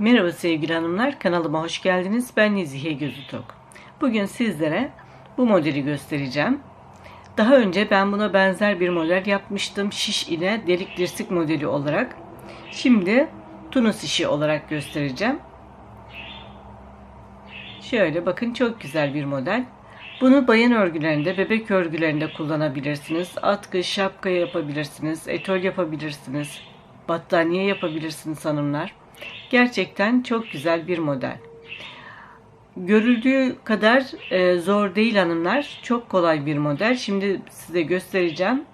Merhaba sevgili hanımlar, kanalıma hoş geldiniz. Ben Nezihe Gözütok. Bugün sizlere bu modeli göstereceğim. Daha önce ben buna benzer bir model yapmıştım. Şiş ile delik dirsik modeli olarak. Şimdi tunus işi olarak göstereceğim. Şöyle bakın çok güzel bir model. Bunu bayan örgülerinde, bebek örgülerinde kullanabilirsiniz. Atkı, şapka yapabilirsiniz, etol yapabilirsiniz. Battaniye yapabilirsiniz hanımlar. Gerçekten çok güzel bir model. Görüldüğü kadar e, zor değil hanımlar. Çok kolay bir model. Şimdi size göstereceğim.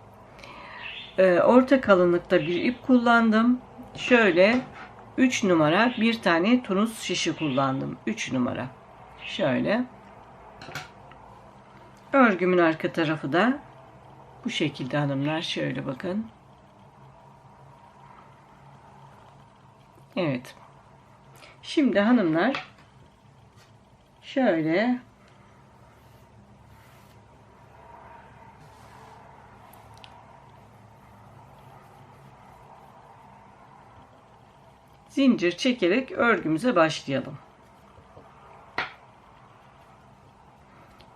E, orta kalınlıkta bir ip kullandım. Şöyle 3 numara bir tane tunus şişi kullandım. 3 numara. Şöyle. Örgümün arka tarafı da bu şekilde hanımlar. Şöyle bakın. Evet. Şimdi hanımlar şöyle zincir çekerek örgümüze başlayalım.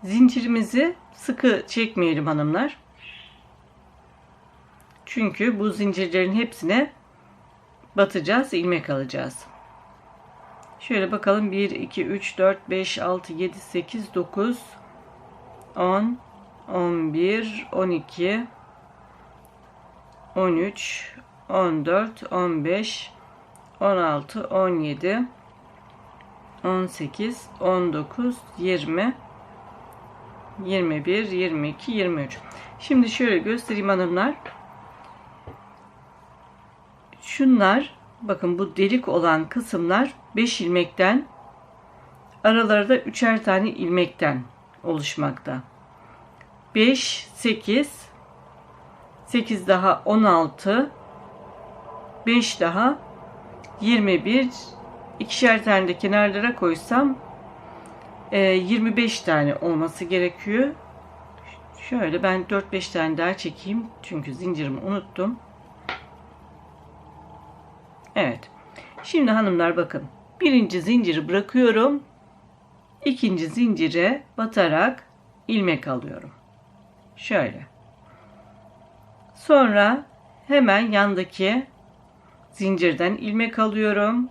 Zincirimizi sıkı çekmeyelim hanımlar. Çünkü bu zincirlerin hepsine batacağız, ilmek alacağız. Şöyle bakalım 1 2 3 4 5 6 7 8 9 10 11 12 13 14 15 16 17 18 19 20 21 22 23 Şimdi şöyle göstereyim hanımlar. Şunlar bakın bu delik olan kısımlar 5 ilmekten aralarda üçer tane ilmekten oluşmakta. 5 8 8 daha 16 5 daha 21 ikişer tane de kenarlara koysam 25 tane olması gerekiyor. Şöyle ben 4-5 tane daha çekeyim. Çünkü zincirimi unuttum. Evet. Şimdi hanımlar bakın. Birinci zinciri bırakıyorum. İkinci zincire batarak ilmek alıyorum. Şöyle. Sonra hemen yandaki zincirden ilmek alıyorum.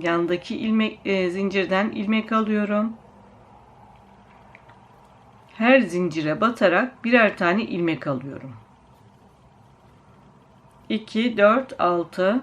Yandaki ilmek e, zincirden ilmek alıyorum. Her zincire batarak birer tane ilmek alıyorum. 2 4 6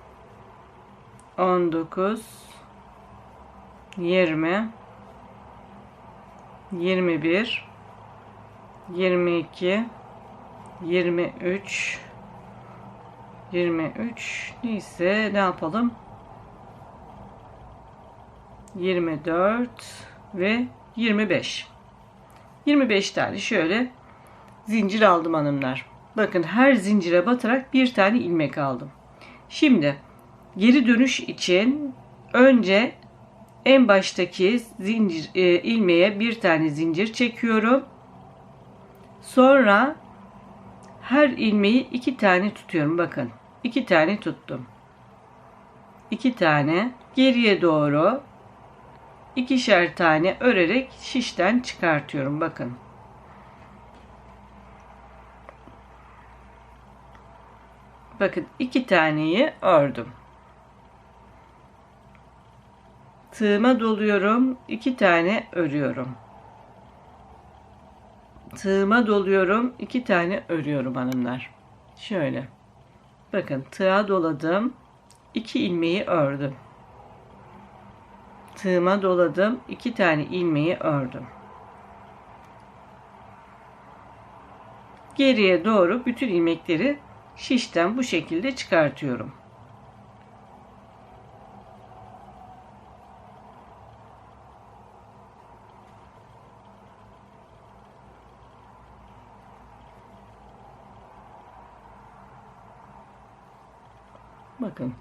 19 20 21 22 23 23 neyse ne yapalım? 24 ve 25 25 tane şöyle zincir aldım hanımlar. Bakın her zincire batarak bir tane ilmek aldım. Şimdi Geri dönüş için önce en baştaki zincir e, ilmeğe bir tane zincir çekiyorum. Sonra her ilmeği iki tane tutuyorum. Bakın iki tane tuttum. iki tane geriye doğru ikişer tane örerek şişten çıkartıyorum. Bakın. Bakın iki taneyi ördüm. Tığıma doluyorum. iki tane örüyorum. Tığıma doluyorum. iki tane örüyorum hanımlar. Şöyle. Bakın tığa doladım. iki ilmeği ördüm. Tığıma doladım. iki tane ilmeği ördüm. Geriye doğru bütün ilmekleri şişten bu şekilde çıkartıyorum. Bakın.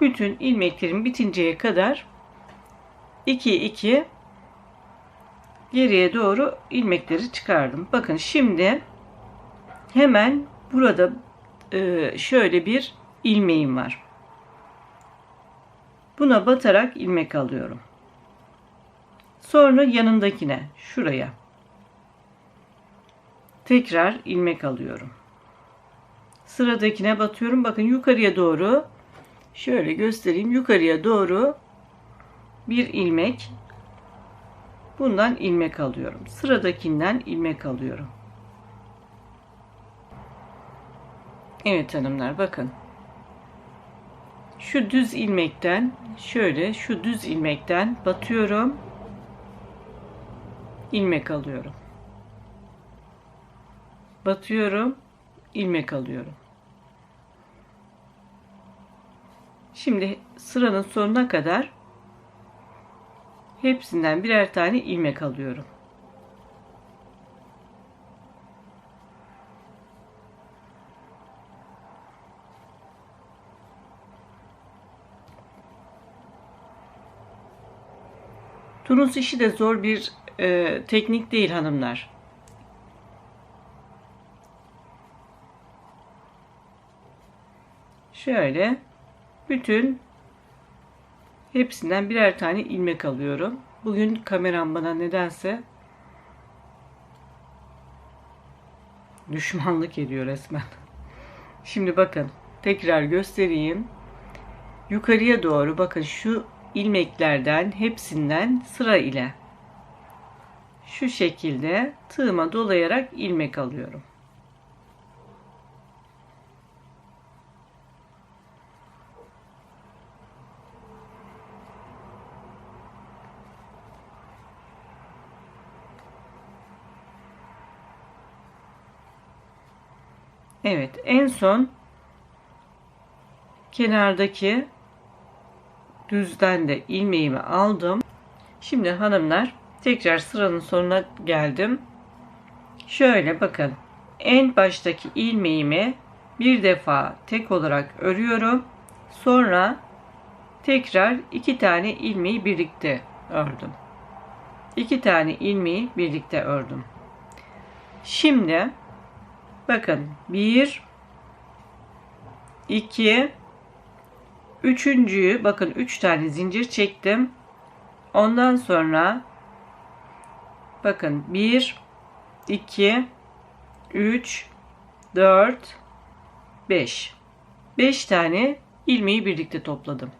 Bütün ilmeklerim bitinceye kadar 2 2 geriye doğru ilmekleri çıkardım. Bakın şimdi hemen burada e, şöyle bir ilmeğim var. Buna batarak ilmek alıyorum. Sonra yanındakine şuraya tekrar ilmek alıyorum. Sıradakine batıyorum. Bakın yukarıya doğru şöyle göstereyim. Yukarıya doğru bir ilmek bundan ilmek alıyorum. Sıradakinden ilmek alıyorum. Evet hanımlar bakın. Şu düz ilmekten şöyle şu düz ilmekten batıyorum. ilmek alıyorum. Batıyorum, ilmek alıyorum. Şimdi sıranın sonuna kadar hepsinden birer tane ilmek alıyorum. Tunus işi de zor bir e, teknik değil hanımlar. Şöyle bütün hepsinden birer tane ilmek alıyorum. Bugün kameram bana nedense düşmanlık ediyor resmen. Şimdi bakın tekrar göstereyim. Yukarıya doğru bakın şu ilmeklerden hepsinden sıra ile şu şekilde tığıma dolayarak ilmek alıyorum. Evet, en son kenardaki düzden de ilmeğimi aldım. Şimdi hanımlar tekrar sıranın sonuna geldim. Şöyle bakın. En baştaki ilmeğimi bir defa tek olarak örüyorum. Sonra tekrar iki tane ilmeği birlikte ördüm. İki tane ilmeği birlikte ördüm. Şimdi bakın bir iki Üçüncüyü bakın üç tane zincir çektim. Ondan sonra bakın 1 2 3 4 5 5 tane ilmeği birlikte topladım.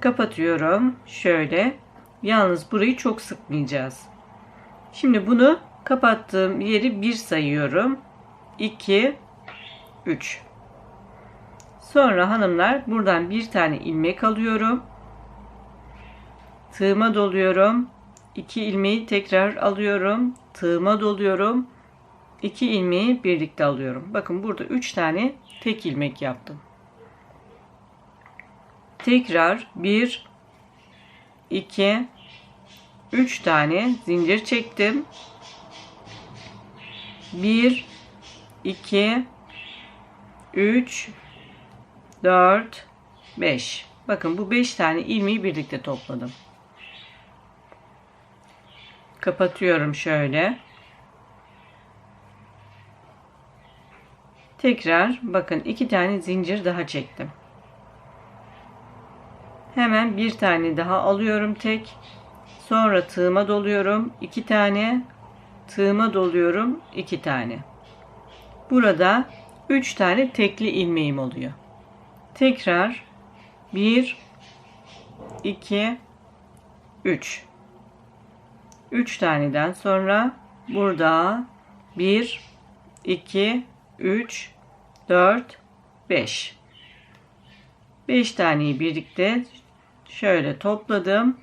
Kapatıyorum. Şöyle. Yalnız burayı çok sıkmayacağız. Şimdi bunu kapattığım yeri 1 sayıyorum. 2 3 Sonra hanımlar buradan bir tane ilmek alıyorum. Tığıma doluyorum. 2 ilmeği tekrar alıyorum. Tığıma doluyorum. 2 ilmeği birlikte alıyorum. Bakın burada 3 tane tek ilmek yaptım. Tekrar 1 2 3 tane zincir çektim. 1 2 3 4, 5. Bakın bu 5 tane ilmeği birlikte topladım. Kapatıyorum şöyle. Tekrar bakın iki tane zincir daha çektim. Hemen bir tane daha alıyorum tek. Sonra tığıma doluyorum. iki tane. Tığıma doluyorum. iki tane. Burada üç tane tekli ilmeğim oluyor. Tekrar 1 2 3 3 taneden sonra burada 1 2 3 4 5 5 taneyi birlikte şöyle topladım.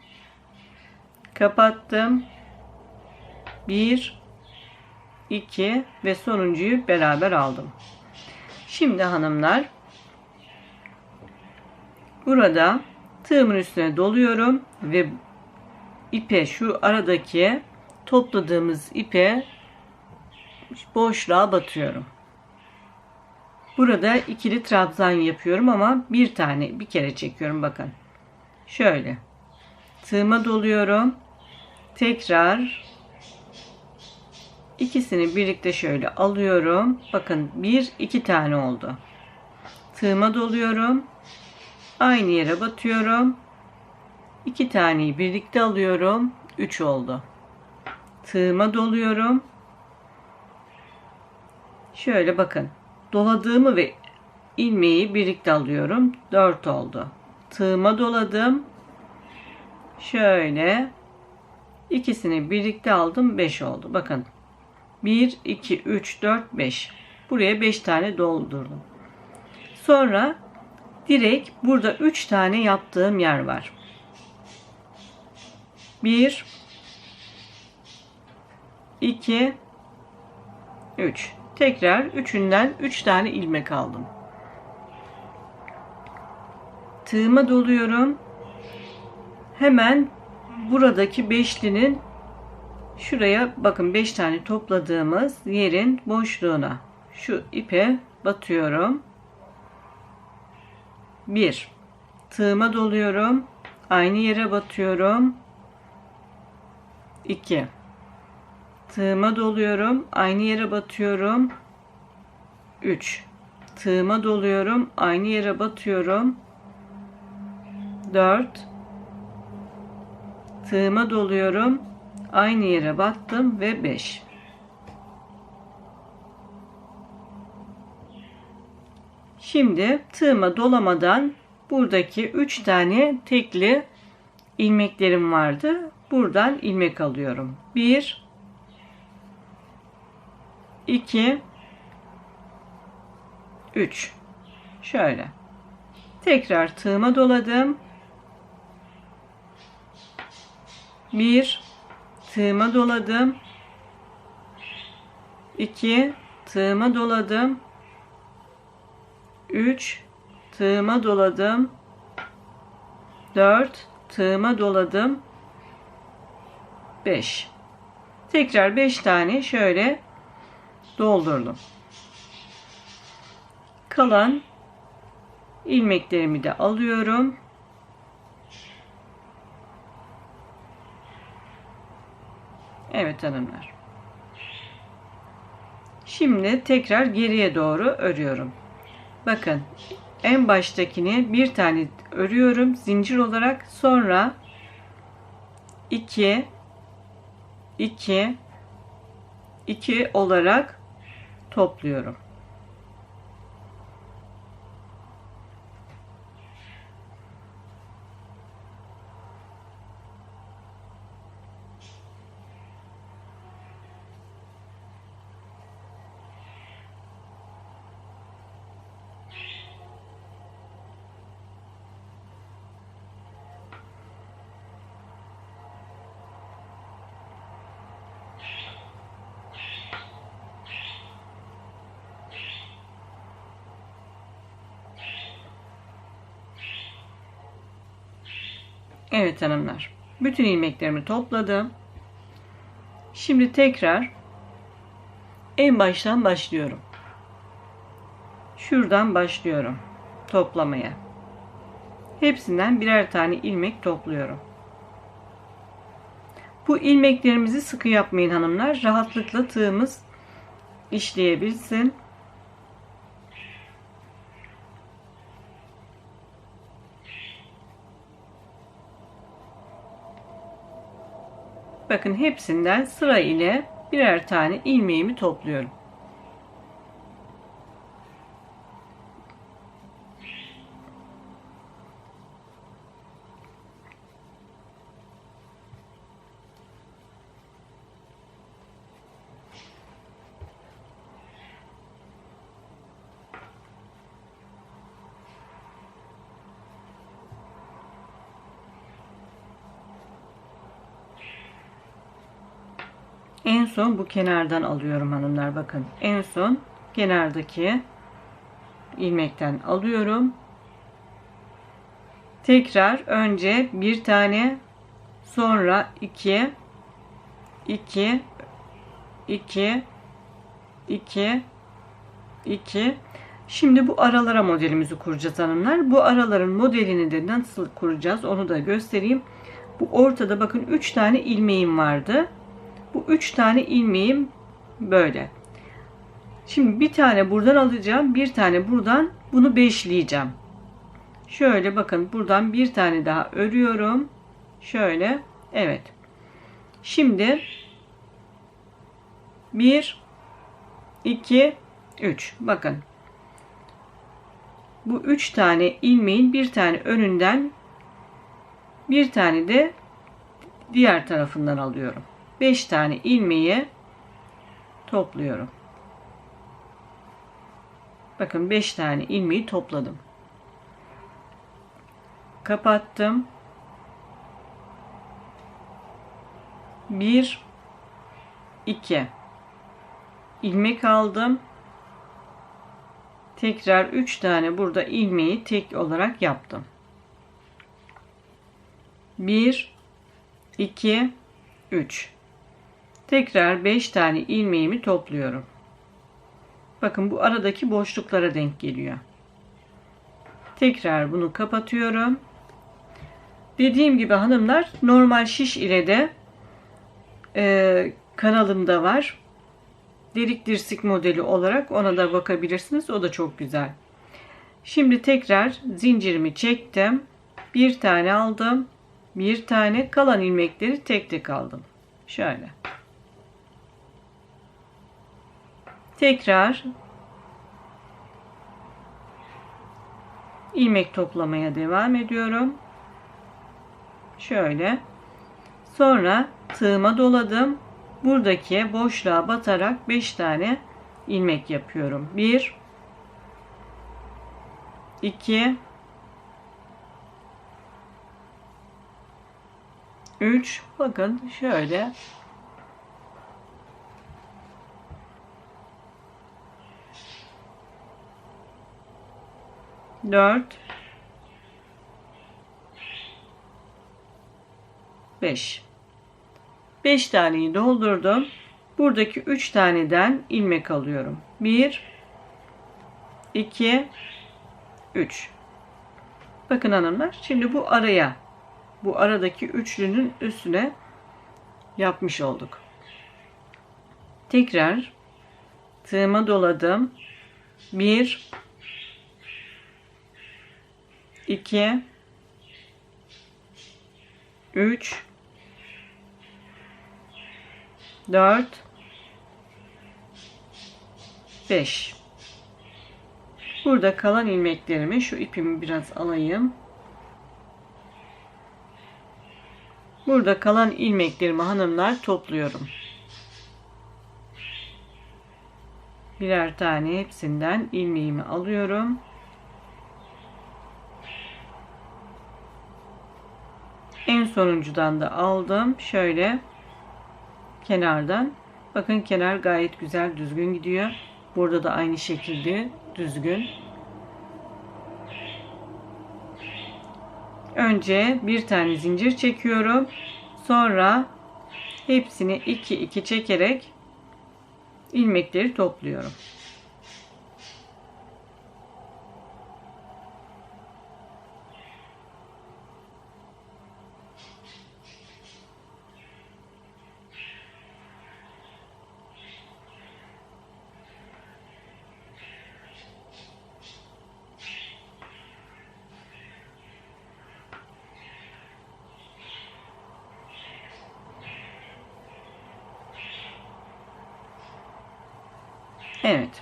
Kapattım. 1 2 ve sonuncuyu beraber aldım. Şimdi hanımlar burada tığımın üstüne doluyorum ve ipe şu aradaki topladığımız ipe boşluğa batıyorum. Burada ikili trabzan yapıyorum ama bir tane bir kere çekiyorum bakın. Şöyle. Tığıma doluyorum. Tekrar ikisini birlikte şöyle alıyorum. Bakın bir iki tane oldu. Tığıma doluyorum. Aynı yere batıyorum. İki taneyi birlikte alıyorum. Üç oldu. Tığıma doluyorum. Şöyle bakın. Doladığımı ve ilmeği birlikte alıyorum. 4 oldu. Tığıma doladım. Şöyle ikisini birlikte aldım. 5 oldu. Bakın. 1 2 3 4 5. Buraya 5 tane doldurdum. Sonra direkt burada 3 tane yaptığım yer var. 1 2 3 Tekrar üçünden üç tane ilmek aldım. Tığıma doluyorum. Hemen buradaki beşlinin şuraya bakın beş tane topladığımız yerin boşluğuna şu ipe batıyorum. Bir tığıma doluyorum. Aynı yere batıyorum. 2 Tığıma doluyorum. Aynı yere batıyorum. 3. Tığıma doluyorum. Aynı yere batıyorum. 4. Tığıma doluyorum. Aynı yere battım ve 5. Şimdi tığıma dolamadan buradaki 3 tane tekli ilmeklerim vardı. Buradan ilmek alıyorum. 1 2 3 şöyle. Tekrar tığıma doladım. 1 tığıma doladım. 2 tığıma doladım 3 tığıma doladım 4 tığıma doladım 5 tekrar 5 tane şöyle doldurdum. Kalan ilmeklerimi de alıyorum. Evet hanımlar. Şimdi tekrar geriye doğru örüyorum. Bakın en baştakini bir tane örüyorum zincir olarak sonra 2 2 2 olarak topluyorum. Evet hanımlar. Bütün ilmeklerimi topladım. Şimdi tekrar en baştan başlıyorum. Şuradan başlıyorum toplamaya. Hepsinden birer tane ilmek topluyorum. Bu ilmeklerimizi sıkı yapmayın hanımlar. Rahatlıkla tığımız işleyebilsin. Bakın hepsinden sıra ile birer tane ilmeğimi topluyorum. Son bu kenardan alıyorum hanımlar bakın. En son kenardaki ilmekten alıyorum. Tekrar önce bir tane sonra iki iki iki iki iki Şimdi bu aralara modelimizi kuracağız hanımlar. Bu araların modelini de nasıl kuracağız onu da göstereyim. Bu ortada bakın 3 tane ilmeğim vardı. Bu 3 tane ilmeğim böyle. Şimdi bir tane buradan alacağım. Bir tane buradan bunu beşleyeceğim. Şöyle bakın buradan bir tane daha örüyorum. Şöyle. Evet. Şimdi 1 2 3 bakın bu üç tane ilmeğin bir tane önünden bir tane de diğer tarafından alıyorum. Beş tane ilmeği topluyorum. Bakın beş tane ilmeği topladım. Kapattım. Bir, iki ilmek aldım tekrar 3 tane burada ilmeği tek olarak yaptım. 1 2 3 tekrar 5 tane ilmeğimi topluyorum. Bakın bu aradaki boşluklara denk geliyor. Tekrar bunu kapatıyorum. Dediğim gibi hanımlar normal şiş ile de e, kanalımda var delik dirsik modeli olarak ona da bakabilirsiniz. O da çok güzel. Şimdi tekrar zincirimi çektim. Bir tane aldım. Bir tane kalan ilmekleri tek tek aldım. Şöyle. Tekrar ilmek toplamaya devam ediyorum. Şöyle. Sonra tığıma doladım buradaki boşluğa batarak 5 tane ilmek yapıyorum. 1 2 3 bakın şöyle dört beş 5 taneyi doldurdum. Buradaki 3 taneden ilmek alıyorum. 1 2 3 Bakın hanımlar şimdi bu araya bu aradaki üçlünün üstüne yapmış olduk. Tekrar tığıma doladım. 1 2 3 4 5 Burada kalan ilmeklerimi şu ipimi biraz alayım. Burada kalan ilmeklerimi hanımlar topluyorum. Birer tane hepsinden ilmeğimi alıyorum. En sonuncudan da aldım. Şöyle kenardan. Bakın kenar gayet güzel düzgün gidiyor. Burada da aynı şekilde düzgün. Önce bir tane zincir çekiyorum. Sonra hepsini 2 2 çekerek ilmekleri topluyorum. Evet.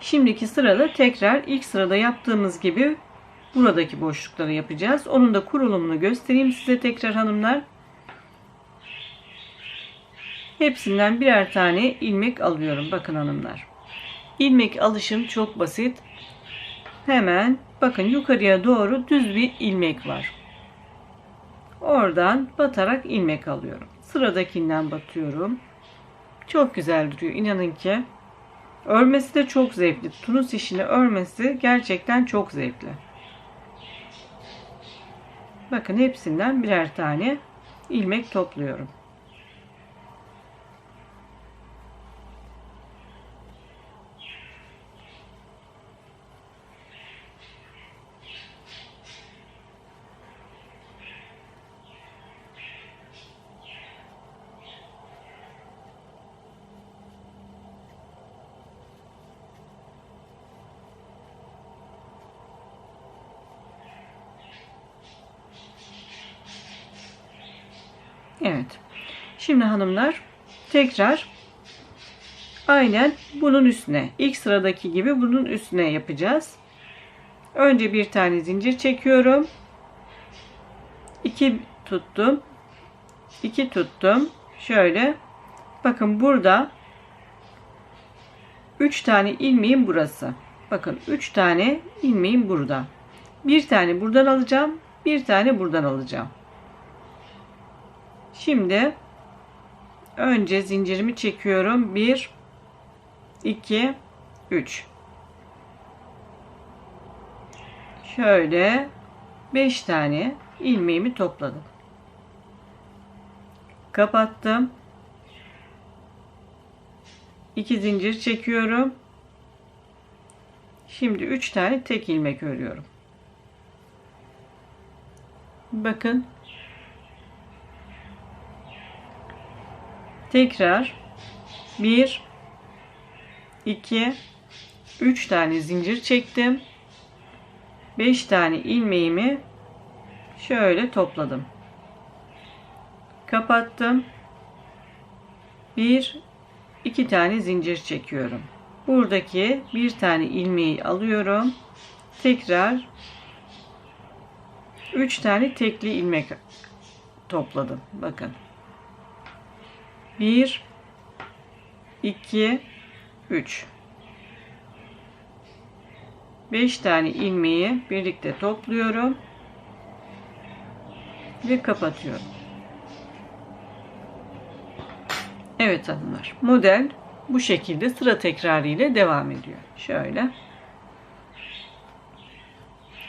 Şimdiki sırada tekrar ilk sırada yaptığımız gibi buradaki boşlukları yapacağız. Onun da kurulumunu göstereyim size tekrar hanımlar. Hepsinden birer tane ilmek alıyorum. Bakın hanımlar. İlmek alışım çok basit. Hemen bakın yukarıya doğru düz bir ilmek var. Oradan batarak ilmek alıyorum. Sıradakinden batıyorum. Çok güzel duruyor. İnanın ki. Örmesi de çok zevkli. Tunus işini örmesi gerçekten çok zevkli. Bakın hepsinden birer tane ilmek topluyorum. Evet. Şimdi hanımlar tekrar aynen bunun üstüne ilk sıradaki gibi bunun üstüne yapacağız. Önce bir tane zincir çekiyorum. 2 tuttum. 2 tuttum. Şöyle. Bakın burada 3 tane ilmeğim burası. Bakın 3 tane ilmeğim burada. Bir tane buradan alacağım. Bir tane buradan alacağım. Şimdi önce zincirimi çekiyorum. 1 2 3 Şöyle 5 tane ilmeğimi topladım. Kapattım. 2 zincir çekiyorum. Şimdi 3 tane tek ilmek örüyorum. Bakın Tekrar 1 2 3 tane zincir çektim. 5 tane ilmeğimi şöyle topladım. Kapattım. 1 2 tane zincir çekiyorum. Buradaki bir tane ilmeği alıyorum. Tekrar 3 tane tekli ilmek topladım. Bakın. 1 2 3 5 tane ilmeği birlikte topluyorum ve kapatıyorum. Evet hanımlar. Model bu şekilde sıra tekrarı ile devam ediyor. Şöyle.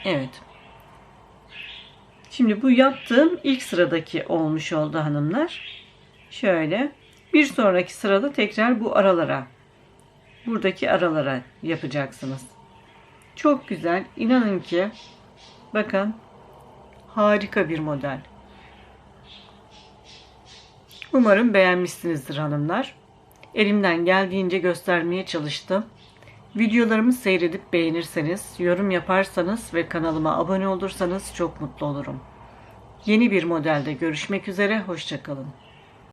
Evet. Şimdi bu yaptığım ilk sıradaki olmuş oldu hanımlar. Şöyle bir sonraki sırada tekrar bu aralara buradaki aralara yapacaksınız. Çok güzel. İnanın ki bakın harika bir model. Umarım beğenmişsinizdir hanımlar. Elimden geldiğince göstermeye çalıştım. Videolarımı seyredip beğenirseniz, yorum yaparsanız ve kanalıma abone olursanız çok mutlu olurum. Yeni bir modelde görüşmek üzere, hoşçakalın.